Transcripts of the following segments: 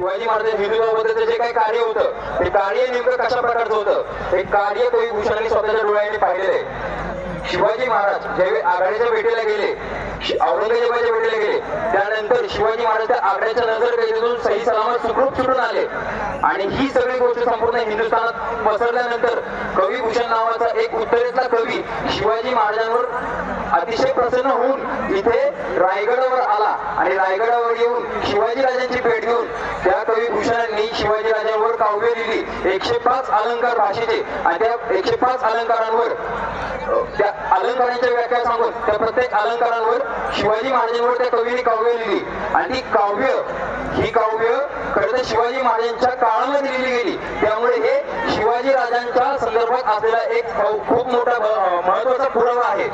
शिवाजी महाराज हिंदुत्वाबद्दलचं जे काही कार्य होतं ते कार्य नेमकं कशा प्रकारचं होतं हे कार्य कवी भूषणाने स्वतःच्या डोळ्यांनी पाहिलेलं आहे. शिवाजी महाराज ज्यावेळी आघाडीच्या भेटीला गेले औरंगजेबाच्या भेटीला गेले त्यानंतर शिवाजी महाराज त्या आघाडीच्या नजर कैदेतून सही सलामत सुखरूप सुटून आले. आणि ही सगळी गोष्ट संपूर्ण हिंदुस्थानात पसरल्यानंतर कवी भूषण नावाचा एक उत्तरेतला कवी शिवाजी महाराजांवर अतिशय प्रसन्न होऊन इथे रायगडावर आला आणि रायगडावर येऊन शिवाजीराजांची भेट घेऊन त्या कवी भूषणांनी शिवाजीराजांवर काव्य लिहिली. एकशे पाच अलंकार भाषेचे. आणि त्या एकशे पाच अलंकारांवर त्या अलंकारांच्या व्याख्या सांगून त्या प्रत्येक अलंकारांवर शिवाजी महाराजांवर त्या कवीने काव्य लिहिली. आणि ती काव्य ही काव्य खरं तर शिवाजी महाराजांच्या काळामध्ये लिहिली गेली. त्यामुळे हे शिवाजी राजांच्या संदर्भात असलेला एक खूप मोठा महत्त्वाचा पुरावा आहे.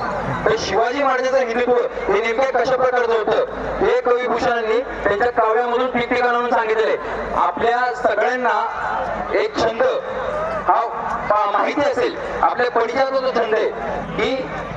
तर शिवाजी महाराजांचं हिंदुत्व हे नेमक्या कशा प्रकारचं होतं? हे कविभूषणांनी त्यांच्या काव्यामधून ठिकठिकाणाहून सांगितले आपल्या सगळ्यांना एक छंद हा माहिती असेल आपल्या पडिजाचा जो छंद आहे की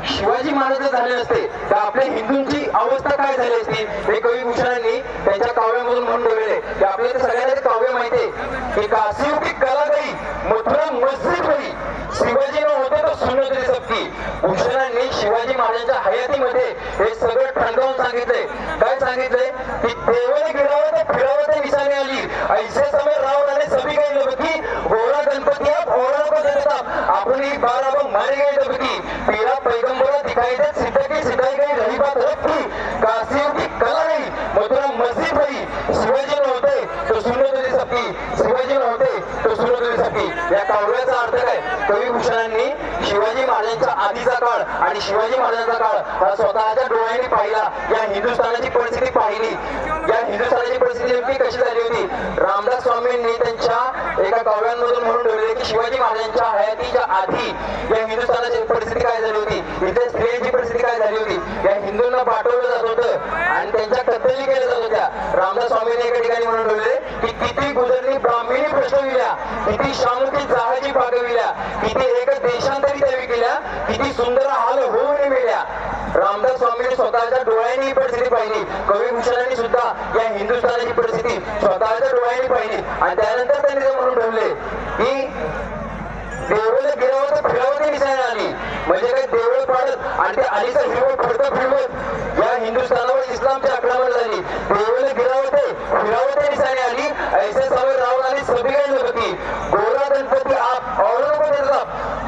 शिवाजी महाराज झाले असते तर आपल्या हिंदूंची अवस्था काय झाली असती? हे कवी भूषणांनी त्यांच्या काव्यामधून म्हणून ठेवलेले की ते आपल्याला ते सगळ्यांना काव्य माहिती आहे की काशी की कला गई मथुरा मस्जिद होई शिवाजी न होते तर सुन तरी सबकी भूषणांनी शिवाजी महाराजांच्या हयातीमध्ये हे सगळं ठणकावून सांगितलंय. काय सांगितलंय? की देवाने गिरावं तर फिरावं ते निशाने आली ऐसे समय राव राणे सभी काही नबकी गोरा गणपती आप औरा को देता आपण ही बारा मग मारे तेरा पैगंबर पैगंबरा दिखाई दे सीता की सिताई गई रही बात रखी काशी की कला नहीं मथुरा मस्जिद भई शिवाजी नव्हते तो सुनो तुझी सकी शिवाजी नव्हते तो सुनो तुझी सकी या कावळ्याचा अर्थ काय? शिवाजी महाराजांचा आधीचा काळ आणि शिवाजी महाराजांचा काळ हा स्वतःच्या डोळ्यांनी पाहिला. या हिंदुस्थानाची परिस्थिती पाहिली. या हिंदुस्थानाची परिस्थिती नेमकी कशी झाली होती? रामदास स्वामींनी त्यांच्या एका काव्यांमधून म्हणून ठेवले की शिवाजी महाराजांच्या हयातीच्या आधी या हिंदुस्थानाची परिस्थिती काय झाली होती? इथे स्त्रियांची परिस्थिती काय झाली होती? या हिंदूंना पाठवलं जात होतं आणि त्यांच्या कत्तली केल्या जात होत्या. रामदास स्वामींनी एका ठिकाणी म्हणून ठेवले की किती गुजरली ब्राह्मणी प्रश्नविल्या किती शांती जहाजी पागविल्या किती एक देशांत त्या किती सुंदर हाल होऊन मेल्या. रामदास स्वामींनी स्वतःच्या डोळ्यांनी ही परिस्थिती पाहिली. कवी भूषणांनी सुद्धा या हिंदुस्थानाची परिस्थिती स्वतःच्या डोळ्यांनी पाहिली. आणि त्यानंतर त्यांनी ते म्हणून ठेवले की देवळं गिरावं तर फिरावं ते दिसायला आली. म्हणजे काय देवळ पाडत आणि ते आलीचं हिरवत फडकं फिरवत या हिंदुस्थानावर इस्लामची आक्रमण झाली देवळ गिरावं ते फिरावं दिसायला आली. ऐसे समय रावणाने सभी काही गोरा गणपती आप और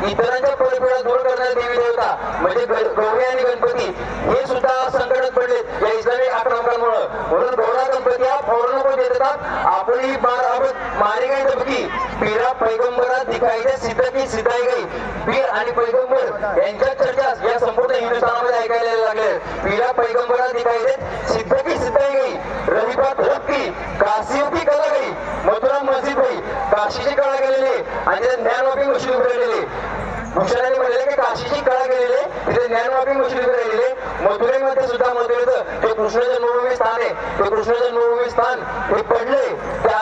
इतरांच्या परिपीडा दूर करणारे देवी देवता म्हणजे गौरी आणि गणपती हे सुद्धा संकटात पडले या इस्लामी आक्रमकांमुळे. म्हणून गौरा गणपती हा औरंगाबाद देतात आपणही बार आपण मारे गई दबकी पीरा पैगंबरा दिखाई दे सीता की सिताई गई. पीर आणि पैगंबर यांच्या चर्चा या संपूर्ण हिंदुस्थानामध्ये ऐकायला लागले. पीरा पैगंबरा दिखाई सिद्ध की सिद्धाई गई. रहिबात रक्की काशी की कला गई मथुरा मस्जिद गई काशीची कळा गेलेली. आणि तिथे ज्ञानवापी मुश्किल उघडलेली भूषणाने म्हणले की काशीची कळा गेलेली. तिथे ज्ञानवापी मुश्किल उघडलेली मथुरेमध्ये सुद्धा मथुरेचं हे कृष्ण जन्मभूमी स्थान आहे ते कृष्ण जन्मभूमी स्थान हे पडले. त्या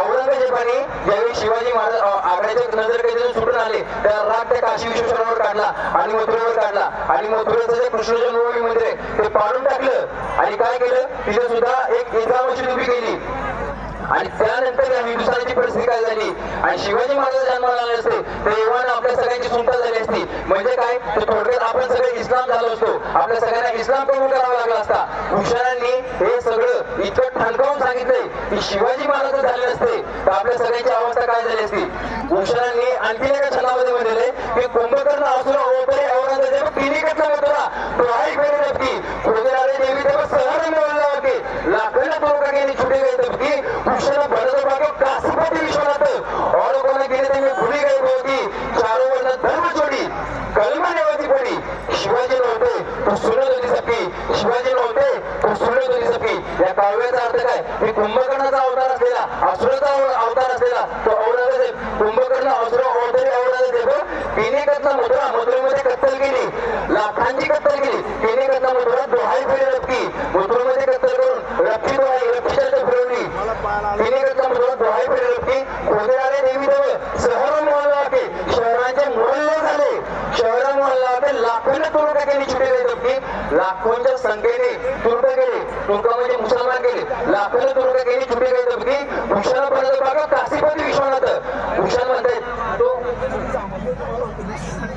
औरंगजेबाने ज्यावेळी शिवाजी महाराज आग्र्याच्या नजर कैदेतून सुटून आले त्या राग त्या काशी विश्वेश्वरावर काढला आणि मथुरेवर काढला. आणि मथुरेचं जे कृष्ण जन्मभूमी मंदिर आहे ते पाडून टाकलं. आणि काय केलं? तिथे सुद्धा एक इंद्रावशी उभी केली. आणि त्यानंतर या हिंदुस्थानाची परिस्थिती काय झाली? आणि शिवाजी महाराज जन्माला आले असते तर एव्हाना आपल्या सगळ्यांची सुंदर झाली असती. म्हणजे काय? तर थोडक्यात आपण सगळे इस्लाम झालो असतो. आपल्या सगळ्यांना इस्लाम कबूल करावा लागला असता. हुशारांनी हे सगळं इतकं ठणकावून सांगितलंय की शिवाजी महाराज झाले असते तर आपल्या सगळ्यांची अवस्था काय झाली असती? हुशारांनी आणखी एका छंदामध्ये म्हणलेले की कुंभकर्ण असुर शिवाजी नव्हते तो सुनत होती सखी शिवाजी नव्हते तो सुनत होती सखी या काव्याचा अर्थ काय? मी कुंभकर्णाचा अवतार असलेला असुराचा अवतार असलेला तो औरंगजेब कुंभकर्ण असुर औतरी औरंगजेब तिने कथला मथुरा मधुरमध्ये कत्तल केली. लाखांची कत्तल केली. तिने कथला मथुरा दोहाई फेरी रक्की मधुरमध्ये कत्तल करून रक्की दोहाई रक्कीच्या फिरवली तिने कथला मथुरा दोहाई फेरी रक्की खोदरारे देवी देव शहर मोहल्ला के शहरांचे मोहल्ले झाले शहर मोहल्ला के लाखोने केली छुटे गई लाखोंच्या संख्येने तुरुक केले तुरुक म्हणजे मुसलमान केले लाखोने तुरुक केली चुकी काय तर की भूषणापर्यंत बघा काशीपती विश्वनाथ. भूषण म्हणतायत तो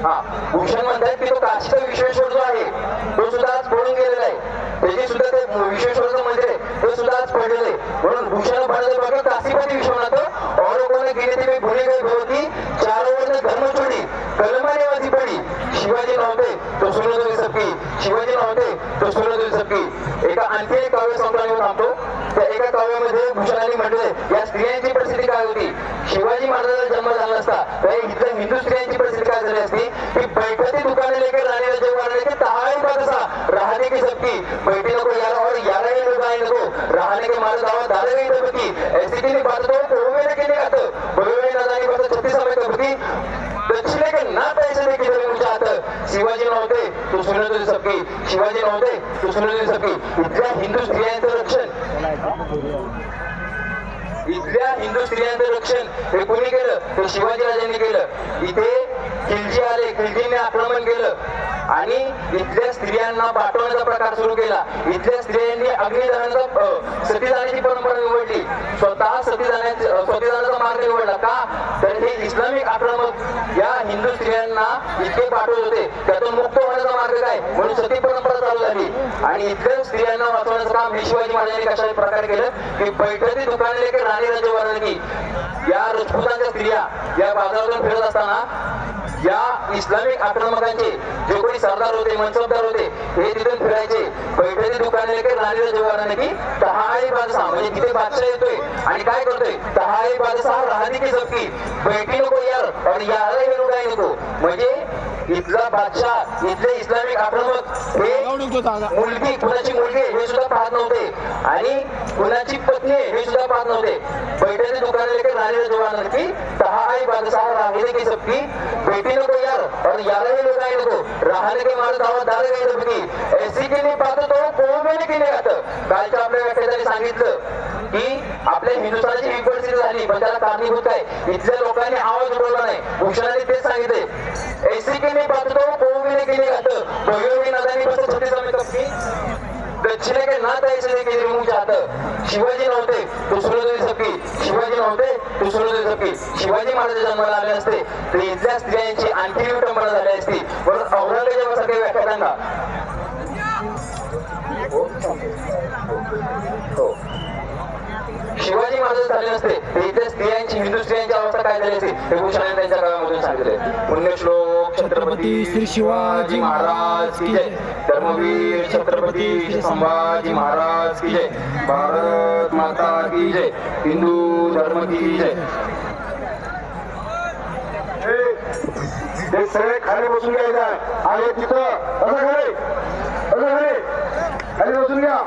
हा भूषण म्हणतायत की तो काशीचा विश्वेश्वर जो आहे. तो सुद्धा आज पळून गेलेला आहे. त्याची सुद्धा ते विश्वेश्वर सुनो शिवाजी नव्हते तो सुनो तुम्ही एका आणखी एक काव्य संक्रांत थांबतो त्या एका काव्यामध्ये भूषणाने म्हटले या स्त्रियांची परिस्थिती काय होती? शिवाजी महाराजांचा जन्म झाला असता तर इथल्या हिंदू स्त्रियांची परिस्थिती काय झाली असती? की बैठकी दुकाने लेकर राहण्याला जेव्हा लेके तहाई बादसा राहणे की सबकी बैठी नको याला और याला नको राहणे के मारे दावा दादा गई दबकी ऐसी की बात तो कोवे लेके नहीं आते बड़े ना जाने बस छत्तीस समय कबकी दक्षिणे के ना पैसे लेके जरी मुझे आत शिवाजी नव्हते तो सुनत सपकी. शिवाजी नव्हते तो सुनत सपकी. इथल्या हिंदू स्त्रियांचं रक्षण. इथल्या हिंदू स्त्रियांचं रक्षण हे कोणी केलं? तर शिवाजी राजांनी केलं. इथे खिलजी आले खिलजीने आक्रमण केलं. आणि इथल्या स्त्रियांना पाठवण्याचा प्रकार सुरू केला. इथल्या स्त्रियांनी अग्निदानाचा सतीदानाची परंपरा निवडली. स्वतः सतीदानाचा सतीदानाचा मार्ग निवडला. का? तर हे इस्लामिक आक्रमक या हिंदू स्त्रियांना इथे पाठवत होते. त्यातून मुक्त होण्याचा मार्ग काय? म्हणून सती परंपरा चालू झाली. आणि इथल्या स्त्रियांना वाचवण्याचं काम शिवाजी महाराजांनी कशा प्रकारे केलं? की बैठकी दुकाने लेके राणी राजवारांनी या राजपुतांच्या स्त्रिया या बाजारातून फिरत असताना या इस्लामिक आक्रमकांचे जे कोणी सरदार होते मनसबदार होते हे तिथून फिरायचे. बैठकी दुकाने लेके राणी राजवारांनी की तहाई बादशाह म्हणजे तिथे बादशाह येतोय आणि काय करतोय? तहाई बादशाह राहणी की सबकी बैठी नको यार और याला हे लोक काय नको? म्हणजे इथला बादशाह इथले इस्लामिक आक्रमक हे मुलगी कुणाची मुलगी हे सुद्धा पाहत नव्हते. आणि कुणाची पत्नी आहे हे सुद्धा पाहत नव्हते. बैठे दुकाने लेके राणी जवान की आई बादशाह राहणे की सबकी बेटी नको यार और याला ही लोग आए नको. राहणे के मारे दावा दारे गई सबकी ऐसी की नाही पाहतो तो कोमेने केले जातं कालच्या आपल्या व्याख्याताने सांगितलं की आपल्या हिंदुस्थानाची ही परिस्थिती झाली पण त्याला कारणीभूत काय? इथल्या लोकांनी आवाज उठवला नाही. उषाने तेच सांगितले. ऐसी की नाही पाहतो तो कोमेने केले जातं खातं भगवी नदानी बस छत्तीस कपकी दक्षिणेकडे ना नाथ ऐसे लेके रिमूव शिवाजी नव्हते तो सुरदेवी सखी शिवाजी नव्हते तो सुरदेवी सखी शिवाजी महाराज जन्माला आले असते तर इथल्या स्त्रियांची आणखी विटंबना झाली असती. म्हणून औरंगजेबासारखे व्याख्यानांना हो. शिवाजी महाराज झाले नसते इथल्या स्त्रियांची हिंदू स्त्रियांची अवस्था काय झाली असते हे भूषणाने त्यांच्या काळामधून सांगितले. पुण्यश्लोक छत्रपती श्री शिवाजी महाराज की जय. धर्मवीर छत्रपती श्री संभाजी महाराज की जय. भारत माता की जय. हिंदू धर्म की जय. हे सगळे खाली बसून घ्यायचं आहे तिथं असं खाली बसून घ्या.